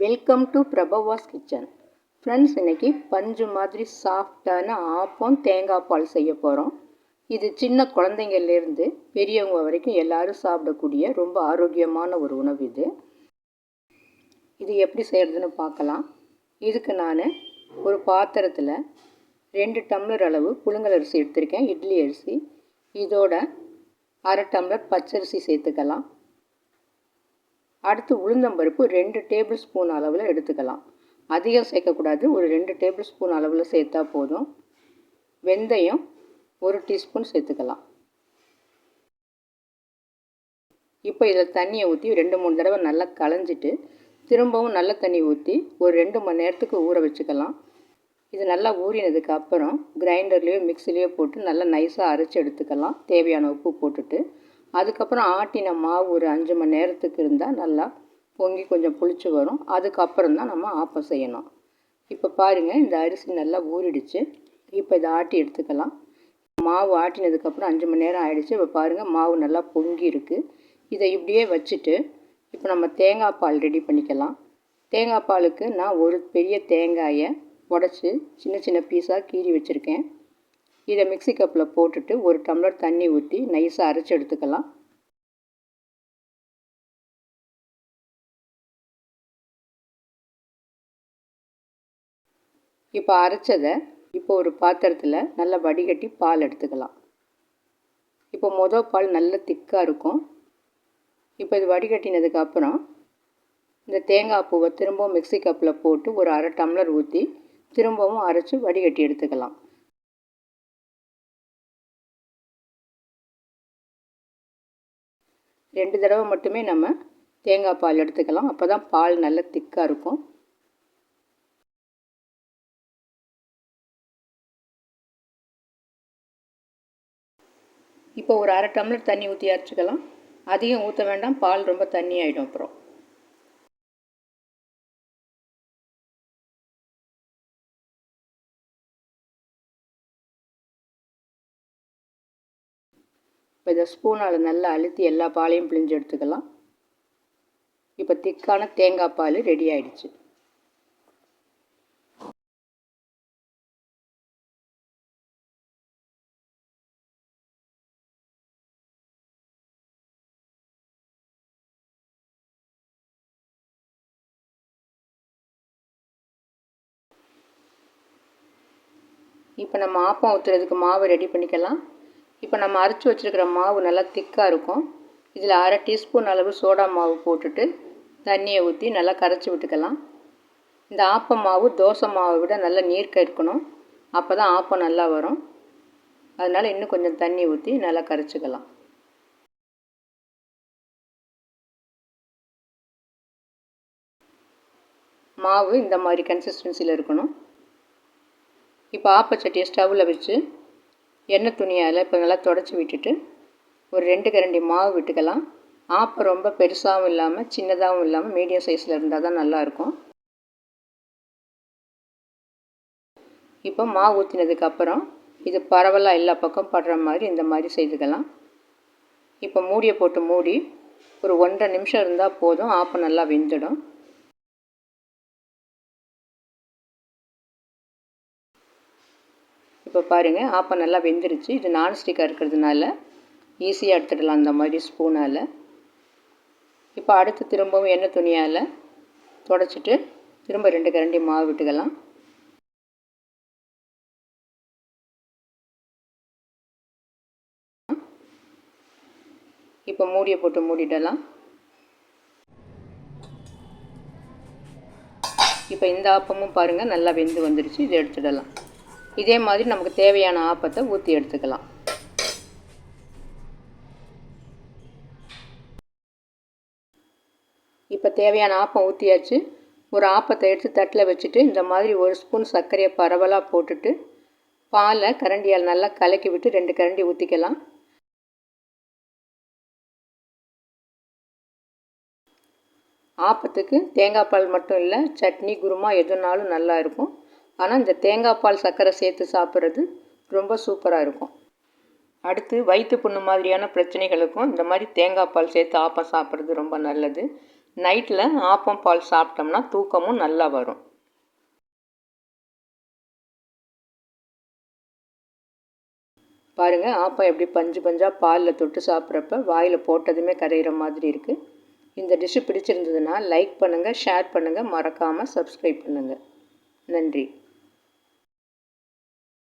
Welcome to Prabhavas kitchen friends இன்றைக்கி பஞ்சு மாதிரி சாஃப்டான ஆப்பம் தேங்காய் பால் செய்ய போகிறோம் இது சின்ன குழந்தைங்கள்லேருந்து பெரியவங்க வரைக்கும் எல்லோரும் சாப்பிடக்கூடிய ரொம்ப ஆரோக்கியமான ஒரு உணவு இது. இது எப்படி செய்கிறதுன்னு பார்க்கலாம். இதுக்கு நான் ஒரு பாத்திரத்தில் ரெண்டு டம்ளர் அளவு புழுங்கல் அரிசி எடுத்திருக்கேன் இட்லி அரிசி. இதோட அரை டம்ளர் பச்சரிசி சேர்த்துக்கலாம். அடுத்து உளுந்தம்பருப்பு ரெண்டு டேபிள் ஸ்பூன் அளவில் எடுத்துக்கலாம். அதிகம் சேர்க்கக்கூடாது. ஒரு ரெண்டு டேபிள் ஸ்பூன் அளவில் சேர்த்தா போதும். வெந்தயம் ஒரு டீஸ்பூன் சேர்த்துக்கலாம். இப்போ இதில் தண்ணியை ஊற்றி ரெண்டு மூணு தடவை நல்லா களைஞ்சிட்டு திரும்பவும் நல்ல தண்ணி ஊற்றி ஒரு ரெண்டு மணி நேரத்துக்கு ஊற வச்சுக்கலாம். இது நல்லா ஊறினதுக்கு அப்புறம் கிரைண்டர்லேயோ மிக்சிலேயோ போட்டு நல்லா நைஸாக அரைச்சி எடுத்துக்கலாம். தேவையான உப்பு போட்டுட்டு. அதுக்கப்புறம் ஆட்டின மாவு ஒரு அஞ்சு மணி நேரத்துக்கு இருந்தால் நல்லா பொங்கி கொஞ்சம் புளிச்சு வரும். அதுக்கப்புறம் தான் நம்ம ஆப்பம் செய்யணும். இப்போ பாருங்கள் இந்த அரிசி நல்லா ஊறிடுச்சு. இப்போ இதை ஆட்டி எடுத்துக்கலாம். மாவு ஆட்டினதுக்கப்புறம் அஞ்சு மணி நேரம் ஆகிடுச்சு இப்போ பாருங்கள் மாவு நல்லா பொங்கி இருக்குது இதை இப்படியே வச்சுட்டு இப்போ நம்ம தேங்காய் பால் ரெடி பண்ணிக்கலாம். தேங்காய் பாலுக்கு நான் ஒரு பெரிய தேங்காயை உடச்சி சின்ன சின்ன பீஸாக கீறி வச்சுருக்கேன். இதை மிக்சி கப்பில் போட்டுட்டு ஒரு டம்ளர் தண்ணி ஊற்றி நைஸாக அரைச்சி எடுத்துக்கலாம். இப்போ அரைச்சதை இப்போ ஒரு பாத்திரத்தில் நல்லா வடிகட்டி பால் எடுத்துக்கலாம். இப்போ மொதல் பால் நல்ல திக்காக இருக்கும். இப்போ இது வடிகட்டினதுக்கு அப்புறம் இந்த தேங்காய் பூவை திரும்பவும் மிக்சி கப்பில் போட்டு ஒரு அரை டம்ளர் ஊற்றி திரும்பவும் அரைச்சி வடிகட்டி எடுத்துக்கலாம். ரெண்டு தடவை மட்டுமே நம்ம தேங்காய் பால் எடுத்துக்கலாம். அப்போ தான் பால் நல்ல திக்காக இருக்கும். இப்போ ஒரு அரை டம்ளர் தண்ணி ஊற்றி அரைச்சிக்கலாம். அதிகம் ஊற்ற வேண்டாம். பால் ரொம்ப தண்ணி ஆகிடும் அப்புறம். இப்போ இதை ஸ்பூனால் நல்லா அழுத்தி எல்லா பாலையும் பிழிஞ்சு எடுத்துக்கலாம். இப்போ திக்கான தேங்காய் பால் ரெடி ஆயிடுச்சு. இப்போ நம்ம ஆப்பம் ஊற்றுறதுக்கு மாவு ரெடி பண்ணிக்கலாம். இப்போ நம்ம அரைச்சி வச்சுருக்கிற மாவு நல்லா திக்காக இருக்கும். இதில் அரை டீஸ்பூன் அளவு சோடா மாவு போட்டுட்டு தண்ணியை ஊற்றி நல்லா கரைச்சி விட்டுக்கலாம். இந்த ஆப்பம் மாவு தோசை மாவை விட நல்லா நீர்க்க இருக்கணும். அப்போ தான் ஆப்பம் நல்லா வரும். அதனால் இன்னும் கொஞ்சம் தண்ணி ஊற்றி நல்லா கரைச்சிக்கலாம். மாவு இந்த மாதிரி கன்சிஸ்டன்சியில் இருக்கணும். இப்போ ஆப்பச்சட்டியை ஸ்டவ்வில் வச்சு எண்ணெய் துணியால் இப்போ நல்லா தொடச்சி விட்டுட்டு ஒரு ரெண்டு கரண்டி மாவு விட்டுக்கலாம். ஆப்பம் ரொம்ப பெருசாகவும் இல்லாமல் சின்னதாகவும் இல்லாமல் மீடியம் சைஸில் இருந்தால் தான் நல்லாயிருக்கும். இப்போ மாவு ஊற்றினதுக்கப்புறம் இது பரவலாக எல்லா பக்கம் படுற மாதிரி இந்த மாதிரி செய்துக்கலாம். இப்போ மூடியை போட்டு மூடி ஒரு ஒன்றரை நிமிஷம் இருந்தால் போதும். ஆப்பம் நல்லா வெந்துடும். இப்போ பாருங்கள் ஆப்பம் நல்லா வெந்துருச்சு. இது நான்ஸ்டிக்காக இருக்கிறதுனால ஈஸியாக எடுத்துடலாம் அந்த மாதிரி ஸ்பூனால் இப்போ அடுத்து திரும்பவும் எண்ணெய் துணியால் தொடச்சிட்டு திரும்ப ரெண்டு கரண்டி மாவு விட்டுக்கலாம். இப்போ மூடியை போட்டு மூடிடலாம். இப்போ இந்த ஆப்பமும் பாருங்கள் நல்லா வெந்து வந்துருச்சு. இதை எடுத்துடலாம். இதே மாதிரி நமக்கு தேவையான ஆப்பத்தை ஊற்றி எடுத்துக்கலாம். இப்போ தேவையான ஆப்பம் ஊற்றியாச்சு ஒரு ஆப்பத்தை எடுத்து தட்டில் வச்சுட்டு இந்த மாதிரி ஒரு ஸ்பூன் சர்க்கரையை பரவலாக போட்டுட்டு பாலை கரண்டியால் நல்லா கலக்கி விட்டு ரெண்டு கரண்டி ஊற்றிக்கலாம் ஆப்பத்துக்கு தேங்காய் பால் மட்டும் இல்லை சட்னி குருமா எதுனாலும் நல்லா இருக்கும். ஆனால் இந்த தேங்காய் பால் சர்க்கரை சேர்த்து சாப்பிட்றது ரொம்ப சூப்பராக இருக்கும். அடுத்து வயிற்று புண்ணு மாதிரியான பிரச்சனைகளுக்கும் இந்த மாதிரி தேங்காய் பால் சேர்த்து ஆப்பம் சாப்பிட்றது ரொம்ப நல்லது. நைட்டில் ஆப்பம் பால் சாப்பிட்டோம்னா தூக்கமும் நல்லா வரும். பாருங்கள் ஆப்பம் எப்படி பஞ்சு பஞ்சாக பாலில் தொட்டு சாப்பிட்றப்ப வாயில் போட்டதுமே கரையிற மாதிரி இருக்குது இந்த டிஷ்ஷு பிடிச்சிருந்ததுன்னா லைக் பண்ணுங்கள் ஷேர் பண்ணுங்கள் மறக்காமல் சப்ஸ்கிரைப் பண்ணுங்கள் நன்றி.